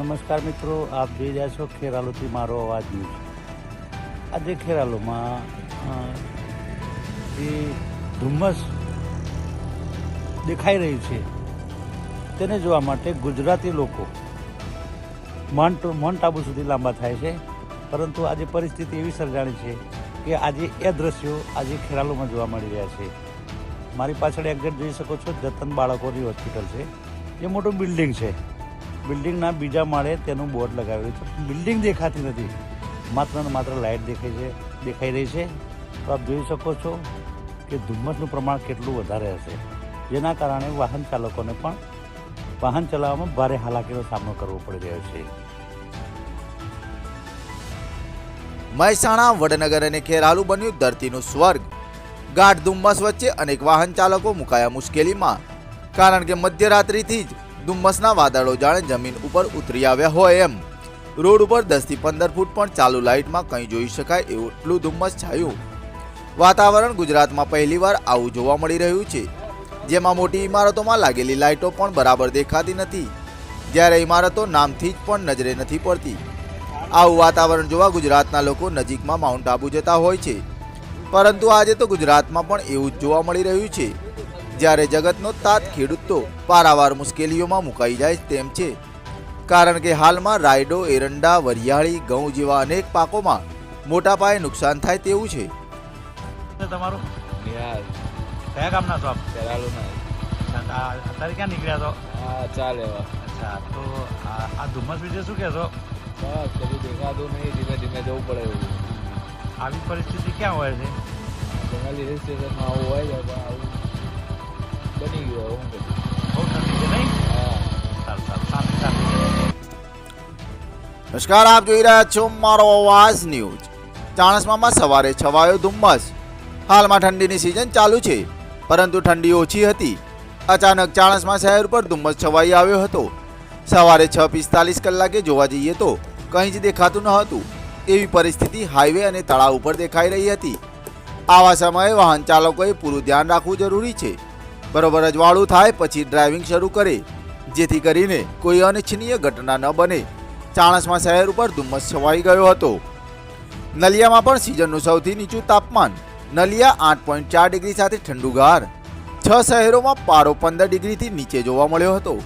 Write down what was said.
નમસ્કાર મિત્રો, આપ જોઈ રહ્યા છો ખેરાલુથી મારો અવાજ ન્યૂઝ. આજે ખેરાલુમાં જે ધુમ્મસ દેખાઈ રહ્યું છે, તેને જોવા માટે ગુજરાતી લોકો માઉન્ટ માઉન્ટ આબુ સુધી લાંબા થાય છે. પરંતુ આજે પરિસ્થિતિ એવી સર્જાણી છે કે આજે એ દ્રશ્યો આજે ખેરાલુમાં જોવા મળી રહ્યા છે. મારી પાછળ એક્ઝેક્ટ જોઈ શકો છો, જતન બાળકોની હોસ્પિટલ છે. એ મોટું બિલ્ડિંગ છે. બિલ્ડિંગના બીજા માળે તેનું બોર્ડ લગાવેલું છે. બિલ્ડિંગ દેખાતી નથી. માત્ર ને માત્ર લાઇટ દેખાય છે, દેખાઈ રહી છે. તો આપ જોઈ શકો છો કે ધુમ્મસનું પ્રમાણ કેટલું વધારે હશે. જેના કારણે વાહન ચાલકોને પણ વાહન ચલાવવામાં ભારે હાલાકીનો સામનો કરવો પડી રહ્યો છે. મહેસાણા, વડનગર અને ખેરાલુ બન્યું ધરતીનું સ્વર્ગ. ગાઢ ધુમ્મસ વચ્ચે અનેક વાહન ચાલકો મુકાયા મુશ્કેલીમાં. કારણ કે મધ્યરાત્રિથી જ ધુમ્મસના વાદળો જાણે જમીન ઉપર ઉતરી આવ્યા હોય એમ. રોડ ઉપર દસથી પંદર ફૂટ પણ ચાલુ લાઇટમાં કંઈ જોઈ શકાય એવું એટલું ધુમ્મસ છાયું. વાતાવરણ ગુજરાતમાં પહેલીવાર આવું જોવા મળી રહ્યું છે. જેમાં મોટી ઇમારતોમાં લાગેલી લાઇટો પણ બરાબર દેખાતી નથી. જ્યારે ઇમારતો નામથી જ પણ નજરે નથી પડતી. આવું વાતાવરણ જોવા ગુજરાતના લોકો નજીકમાં માઉન્ટ આબુ જતા હોય છે. પરંતુ આજે તો ગુજરાતમાં પણ એવું જ જોવા મળી રહ્યું છે. જ્યારે જગતનો તાત ખેડૂતો પારાવાર મુશ્કેલીઓમાં મુકાઈ જાય તેમ છે. કારણ કે હાલમાં રાયડો એરંડા વરિયાળી ઘઉં જેવા અનેક પાકોમાં મોટા પાયે નુકસાન થાય તેવું છે. તમારું? કયા ગામના છો આપ? ના અત્યારે ક્યાં નીકળ્યા છો? હા ચાલે અચ્છા તો આ આ ધુમ્મસ વિશે શું કહેશો? બસ કદી દેખાતું નહીં ધીમે ધીમે જવું પડે એવું. આવી પરિસ્થિતિ ક્યાં હોય છે? જંગલી હિલ સ્ટેશનમાં આવું હોય છે આવું નમસ્કાર, આપ જોઈ રહ્યા છો મારો અવાજ ન્યૂઝ. ચાણસમામાં સવારે છવાયો ધુમ્મસ. હાલમાં ઠંડીની સિઝન ચાલુ છે, પરંતુ ઠંડી ઓછી હતી. અચાનક ચાણસમાં શહેર પર ધુમ્મસ છવાઈ આવ્યો હતો. સવારે છ પિસ્તાલીસ કલાકે જોવા જઈએ તો કંઈ જ દેખાતું ન હતું. એવી પરિસ્થિતિ હાઈવે અને તળાવ ઉપર દેખાઈ રહી હતી. આવા સમયે વાહન ચાલકોએ પૂરું ધ્યાન રાખવું જરૂરી છે. બરોબર અજવાળું થાય, પછી ડ્રાઇવિંગ શરૂ કરે. જેથી કરીને કોઈ અનિચ્છનીય ઘટના ન બને. ચાણસમાં શહેર ઉપર ધુમ્મસ છવાઈ ગયો હતો. નલિયામાં પણ સિઝનનું સૌથી નીચું તાપમાન. નલિયા આઠ પોઈન્ટ ચાર ડિગ્રી સાથે ઠંડુગાર. છ શહેરોમાં પારો પંદર ડિગ્રીથી નીચે જોવા મળ્યો હતો.